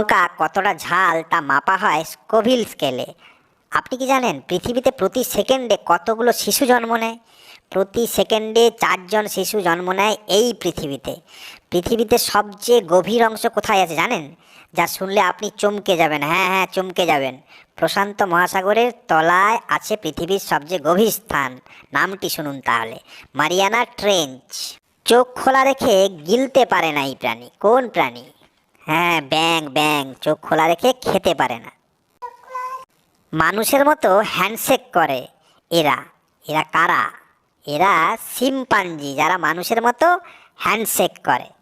লঙ্কা কতটা ঝাল তা মাপা হয় স্কোভিল স্কেলে। আপনি কি জানেন পৃথিবীতে প্রতি সেকেন্ডে কতগুলো শিশু জন্ম নেয়? প্রতি সেকেন্ডে চারজন শিশু জন্ম নেয় এই পৃথিবীতে। পৃথিবীতে সবচেয়ে গভীর অংশ কোথায় আছে জানেন? যা শুনলে আপনি চমকে যাবেন হ্যাঁ হ্যাঁ চমকে যাবেন। প্রশান্ত মহাসাগরের তলায় আছে পৃথিবীর সবচেয়ে গভীর স্থান। নামটি শুনুন তাহলে। Mariana Trench. চোখ খোলা রেখে গিলতে পারে না এই প্রাণী। কোন প্রাণী? হ্যাঁ ব্যাং ব্যাং, চোখ খোলা রেখে খেতে পারে না। মানুষের মতো হ্যান্ডশেক করে এরা। এরা কারা? এরা সিম্পাঞ্জি যারা মানুষের মতো হ্যান্ডশেক করে।